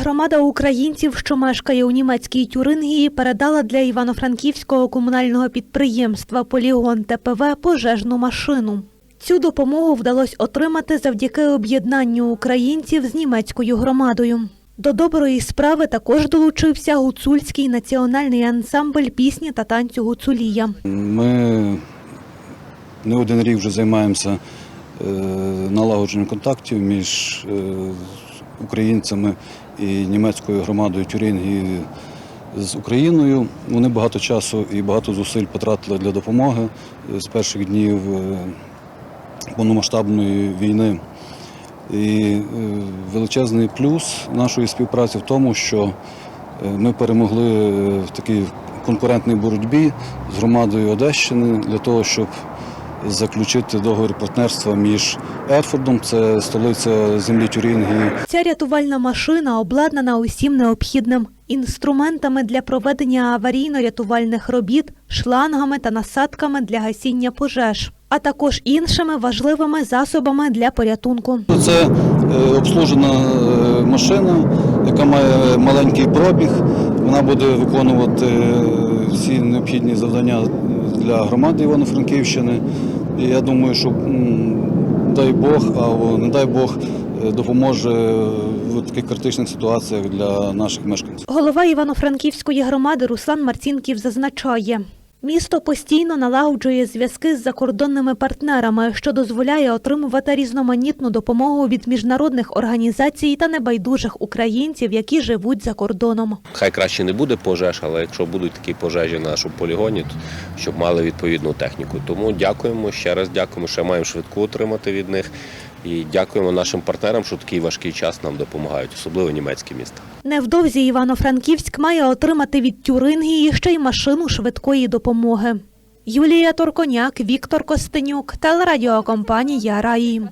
Громада українців, що мешкає у німецькій Тюрингії, передала для івано-франківського комунального підприємства Полігон ТПВ пожежну машину. Цю допомогу вдалося отримати завдяки об'єднанню українців з німецькою громадою. До доброї справи також долучився гуцульський національний ансамбль пісні та танцю Гуцулія. Ми не один рік вже займаємося е, налагодженням контактів між е, українцями і німецькою громадою Тюрингії з Україною. Вони багато часу і багато зусиль потратили для допомоги з перших днів е, повномасштабної війни. І е, величезний плюс нашої співпраці в тому, що е, ми перемогли е, в такій конкурентній боротьбі з громадою Одещини для того, щоб заключити договір партнерства між Ерфордом, це столиця землі Тюрінгії, Ця рятувальна машина обладнана усім необхідним інструментами для проведення аварійно-рятувальних робіт, шлангами та насадками для гасіння пожеж, а також іншими важливими засобами для порятунку. Це е, обслужена е, машина, яка має маленький пробіг. Вона буде виконувати е, всі необхідні завдання для громади Івано-Франківщини. І я думаю, що дай Бог, або не дай Бог е, допоможе в таких критичних ситуаціях для наших мешканців. Голова Івано-Франківської громади Руслан Марцінків зазначає. Місто постійно налагоджує зв'язки з закордонними партнерами, що дозволяє отримувати різноманітну допомогу від міжнародних організацій та небайдужих українців, які живуть за кордоном. Хай краще не буде пожеж, але якщо будуть такі пожежі на нашому полігоні, щоб мали відповідну техніку. Тому дякуємо ще раз дякуємо, ще маємо швидку отримати від них. І дякуємо нашим партнерам, що такий важкий час нам допомагають, особливо німецькі міста. Невдовзі Івано-Франківськ має отримати від Тюрингії ще й машину швидкої допомоги. Юлія Торконяк, Віктор Костенюк, телерадіокомпанія Раї.